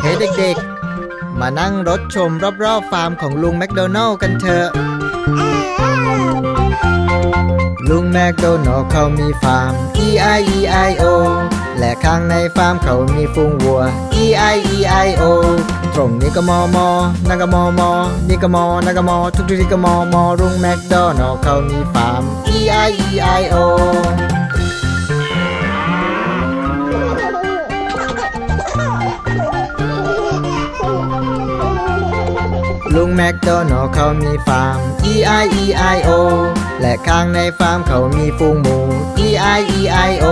เฮ้เด็กๆ มานั่งรถชมรอบๆฟาร์มของลุงแมคโดนัลล์กันเถอะ ลุงแมคโดนัลล์เขามีฟาร์ม E-I-E-I-O และข้างในฟาร์มเขามีฟูงวัว E-I-E-I-O ตรงนี้ก็มอมอนั่นก็มอมอนี่ก็มอนั่นก็มอทุกที่ก็มอมอลุงแมคโดนัลล์เขามีฟาร์ม E-I-E-I-O ลุงแมคโดนัลเขามีฟาร์ม E-I-E-I-O และข้างในฟาร์มเขามีฟูงหมู E-I-E-I-O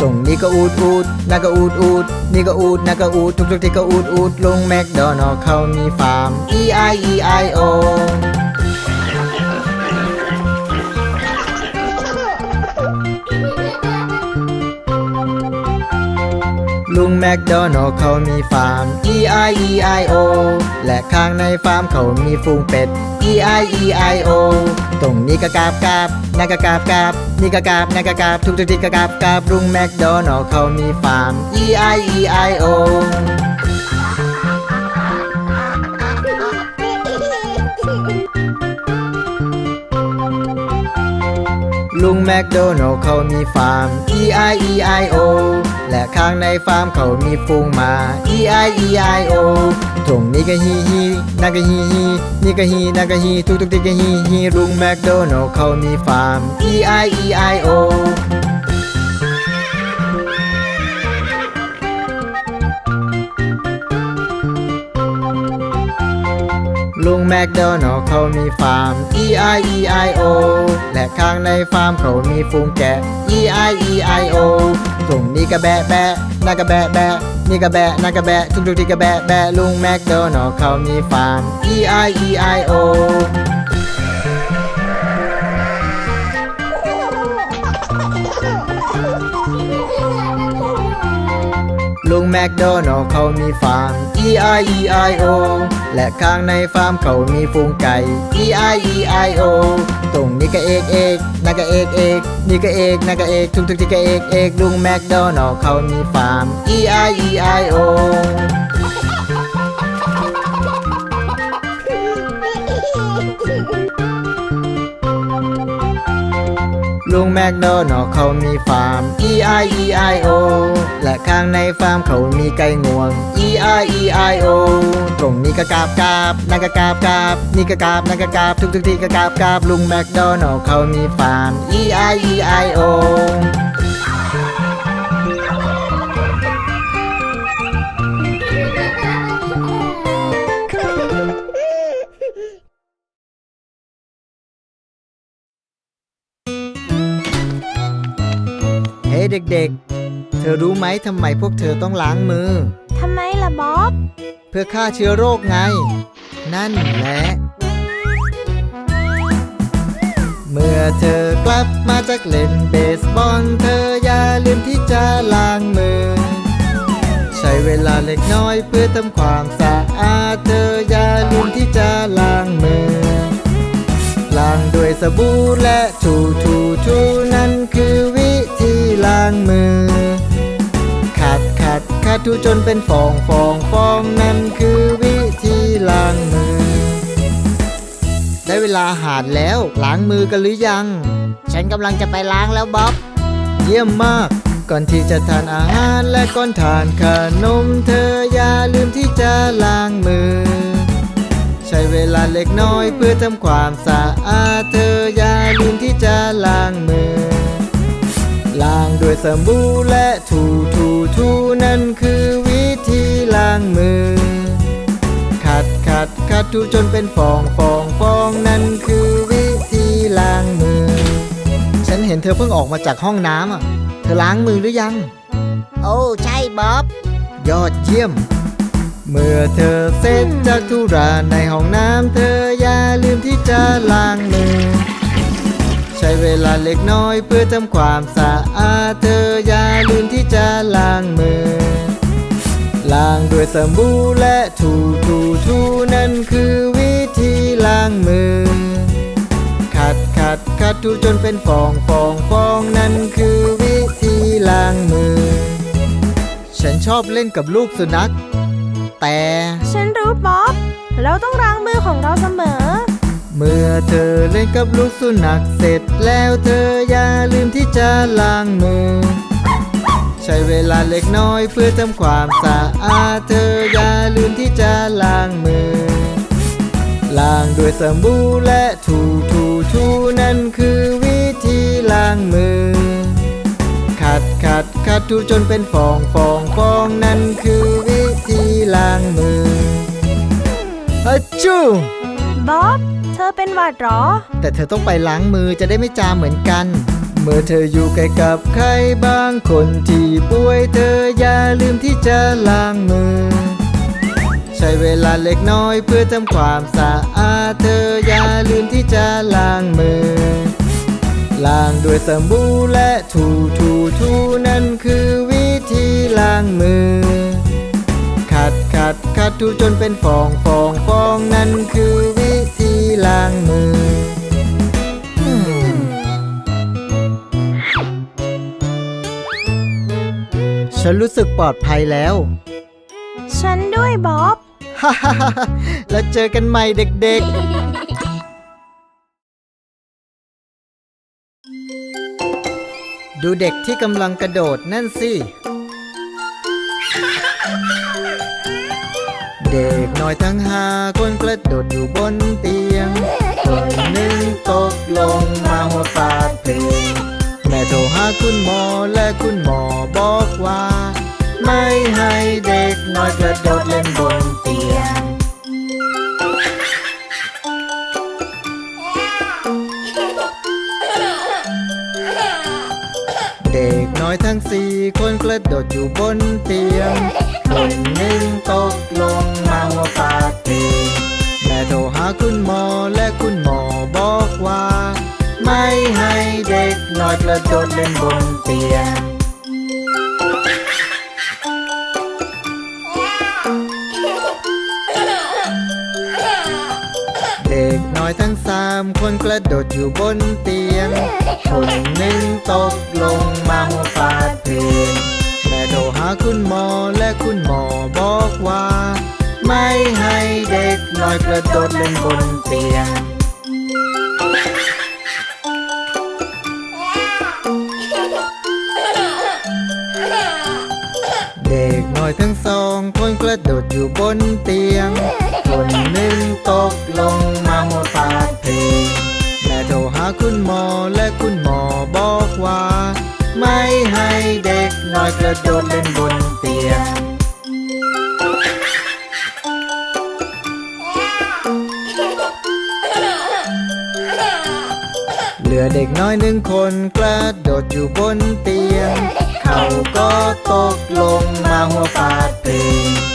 ตรงนี้ก็อูดอูดนั่นก็อูดอูดนี่ก็อูดนั่นก็อูดทุกทุกที่ก็อูดอูดลุงแมคโดนัลเขามีฟาร์ม E-I-E-I-O แมคโดนัลล์เขามีฟาร์ม E-I-E-I-O และข้างในฟาร์มเขามีฟูงเป็ด E-I-E-I-O ตรงนี้ก็กาบกาบนั่นก็กาบกาบนี่ก็กาบนั่นก็กาบทุกทุกทีก็กาบกาบลุงแมคโดนัลล์เขามีฟาร์ม E-I-E-I-O ลุงแมคโดนัลล์เขามีฟาร์ม E-I-E-I-O และข้างในฟาร์มเขามีฟูงมา E-I-E-I-O ตรงนี้ก็ฮีฮีนั่นก็ฮีฮีนี่ก็ฮีนั่นก็ฮีทุกทุกที่ก็ฮีฮีลุงแมคโดนัลล์เขามีฟาร์ม E-I-E-I-O แมคโดนัลล์เขามีฟาร์ม E-I-E-I-O และข้างในฟาร์มเขามีฟูงแกะ E-I-E-I-O ตรงนี้ก็แบะแบะนั่นก็แบะแบะนี่ก็แบะนั่นก็แบะทุกทุกที่ก็แบะแบะลุงแมคโดนัลล์เขามีฟาร์ม E-I-E-I-O ลุงแมคโดนัลเขามีฟาร์ม E-I-E-I-O และข้างในฟาร์มเขามีฟูงไก่ E-I-E-I-O ตรงนี้ก็เอกเอกนั่นก็เอกเอกนี่ก็เอกนั่นก็เอกทุกทุกที่ก็เอกเอกลุงแมคโดนัลเขามีฟาร์ม E-I-E-I-O ลุงแมคโดนัลเขามีฟาร์ม E-I-E-I-O และข้างในฟาร์มเขามีไก่งวง E-I-E-I-O ตรงนี้ก็กาบกาบนั่นก็กาบกาบนี่ก็กาบนั่นก็กาบทุกทุกที่ก็กาบกาบลุงแมคโดนัลล์เขามีฟาร์ม E-I-E-I-O เฮ้เด็กๆ เธอรู้ไหมทำไมพวกเธอต้องล้างมือ ทำไมล่ะบ๊อบ เพื่อฆ่าเชื้อโรคไง นั่นแหละ เมื่อเธอกลับมาจากเล่นเบสบอลเธออย่าลืมที่จะล้างมือ ใช้เวลาเล็กน้อยเพื่อทำความสะอาดเธออย่าลืมที่จะล้างมือ ล้างด้วยสบู่และถูถูถูนั่นคือวิธีล้างมือขัด ขัดขัดถูจนเป็นฟองฟองฟองนั่นคือวิธีล้างมือ ได้เวลาอาหารแล้วล้างมือกันหรือยัง ฉันกำลังจะไปล้างแล้วบ๊อบ เยี่ยมมาก ก่อนที่จะทานอาหารและก่อนทานขนมเธออย่าลืมที่จะล้างมือ ใช้เวลาเล็กน้อยเพื่อทำความสะอาดเธออย่าลืมที่จะล้างมือ ล้างด้วยสบู่และถูถูถูนั่นคือวิธีล้างมือ ขัดขัดขัดถูจนเป็นฟองฟองฟองนั่นคือวิธีล้างมือ ฉันเห็นเธอเพิ่งออกมาจากห้องน้ำอะ เธอล้างมือหรือยัง โอ้ใช่บ๊อบ ยอดเยี่ยม เมื่อเธอเสร็จจากธุระในห้องน้ำเธออย่าลืมที่จะล้างมือ ใช้เวลาเล็กน้อยเพื่อทำความสะอาดเธออย่าลืมที่จะล้างมือ ล้างด้วยสบู่และถูถูถูนั่นคือวิธีล้างมือ ขัดขัดขัดถูจนเป็นฟองฟองฟองนั่นคือวิธีล้างมือ ฉันชอบเล่นกับลูกสุนัข แต่ ฉันรู้บ๊อบเราต้องล้างมือของเราเสมอ เมื่อเธอเล่นกับลูกสุนัขเสร็จแล้วเธออย่าลืมที่จะล้างมือ ใช้เวลาเล็กน้อยเพื่อทำความสะอาดเธออย่าลืมที่จะล้างมือ ล้างด้วยสบู่และถูถูถูนั่นคือวิธีล้างมือ ขัดขัดขัดถูจนเป็นฟองฟองฟองนั่นคือวิธีล้างมืออจูบ๊อบ อเป็นหวัดหรอ แต่เธอต้องไปล้างมือจะได้ไม่จามเหมือนกัน เมื่อเธออยู่ใกล้กับใครบางคนที่ป่วยเธออย่าลืมที่จะล้างมือ ใช้เวลาเล็กน้อยเพื่อทำความสะอาดเธออย่าลืมที่จะล้างมือ ล้างด้วยสบู่และถูถูถูนั่นคือวิธีล้างมือ ขัดขัดขัดถูจนเป็นฟองฟองฟองนั่นคือ ฉันรู้สึกปลอดภัยแล้ว ฉันด้วยบ๊อบ ฮ่าฮ่าฮ่าแล้วเจอกันใหม่เด็กๆ ดูเด็กที่กำลังกระโดดนั่นสิ เด็กน้อยทั้งห้าคนกระโดดอยู่บนเตียง คนหนึ่งตกลงมาหัวฟาดพื้นแม่โทรหาคุณหมอและคุณหมอบอกว่า กระโดดอยู่บนเตียงคนหนึ่งตกลงมาหัวฟาดพื้นแม่โทรหาคุณหมอและคุณหมอบอกว่า ไม่ให้เด็กน้อยกระโดดเล่นบนเตียงเด็กน้อยทั้งสามคนกระโดดอยู่บนเตียงคน ยงคนหนึ่งตกลงมาหัวฟาดพื้นแม่โทรหาคุณหมอและคุณหมอบอกว่า ไม่ให้เด็กน้อยกระโดดเล่นบนเตียงเหลือเด็กน้อยหนึ่งคนกระโดดอยู่บนเตียง เขาก็ตกลงมาหัวฟาดพื้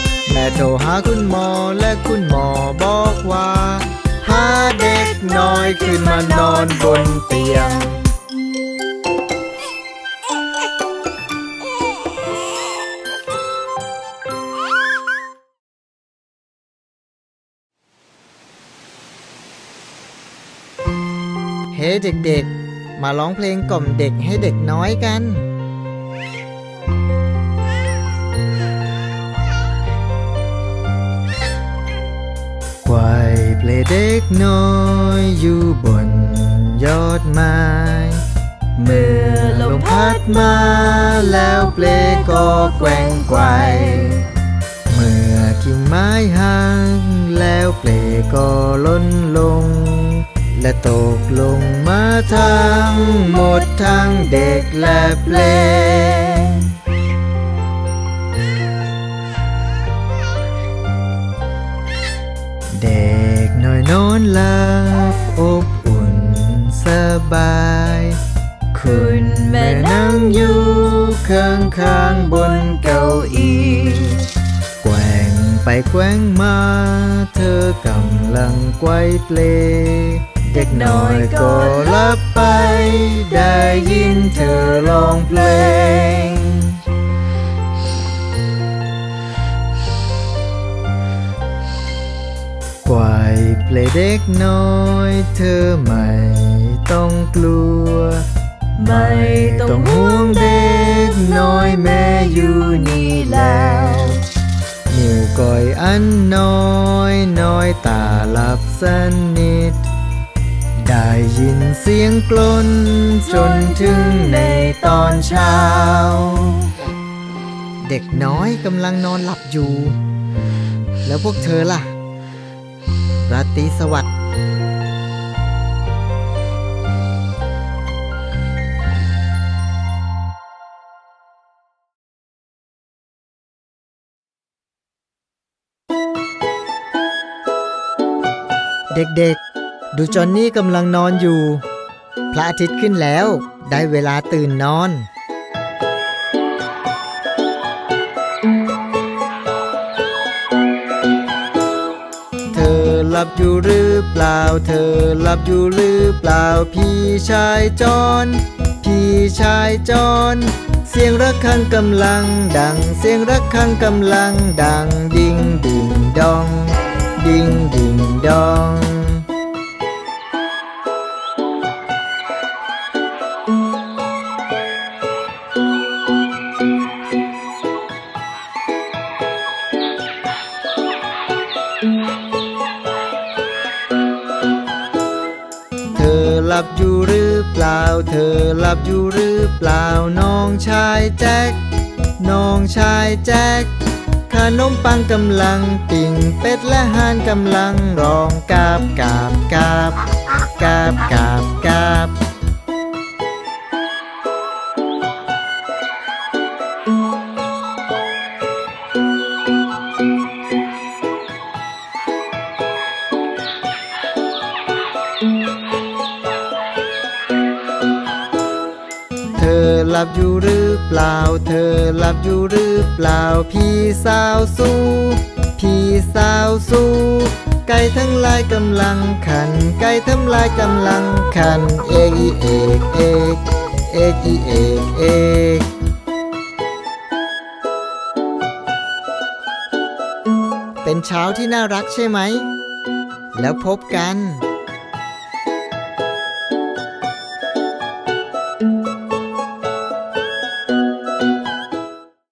น แม่โทรหาคุณหมอและคุณหมอบอกว่า หาเด็กน้อยขึ้นมานอนบนเตียง เฮ้เด็กๆ มาร้องเพลงกล่อมเด็กให้เด็กน้อยกัน ลเด็กน้อยอยู่บนยอดไม้ เมื่อลมพัดมาแล้วเปลก็แกว่งไกวเมื่อกิ่งไม้ห่างแล้วเปลก็ล้นลง และตกลงมาทั้งหมดทั้งเด็กและเปล นอนหลับอบอุ่นสบาย คุณแม่นั่งอยู่ข้างข้างบนเก้าอี้แกว่งไปแกว่งมา เธอกำลังไกวเปลเด็กน้อยก็ลับไป ได้ยินเธอร้องเพลง อยเลงเด็กน้อยเธอไม่ต้องกลัว ไม่ต้องห่วงเด็กน้อยแม่อยู่นี่แล้วนิ้วก่อยอันน้อยน้อยตาหลับสนิท ได้ยินเสียงกลนจนถึงในตอนเช้า เด็กน้อยกำลังนอนหลับอยู่ แล้วพวกเธอล่ะ ราตรีสวัสดิ์เด็กๆ ดูจอนนี่กำลังนอนอยู่ พระอาทิตย์ขึ้นแล้ว ได้เวลาตื่นนอน บอยู่หรือเปล่า เธอหลับอยู่หรือเปล่า พี่ชายจอนพี่ชายจอนเสียงระฆังกำลังดัง เสียงระฆังกำลังดัง ดิ่งดิ่งดอง ดิ่งดิ่งดอง ลับอยู่หรือเปล่า เธอหลับอยู่หรือเปล่า น้องชายแจ็ค น้องชายแจ็คขนมปังกำลังปิ่งเป็ดและห่านกำลังร้องกาบกาบกาบกาบกาบกาบ หลับอยู่หรือเปล่า เธอหลับอยู่หรือเปล่า พี่สาวสู้ พี่สาวสู้ ไก่ทั้งหลายกำลังขัน ไก่ทั้งหลายกำลังขัน เอกอีเอกเอกเอกอีเอกเอกเป็นเช้าที่น่ารักใช่ไหม แล้วพบกัน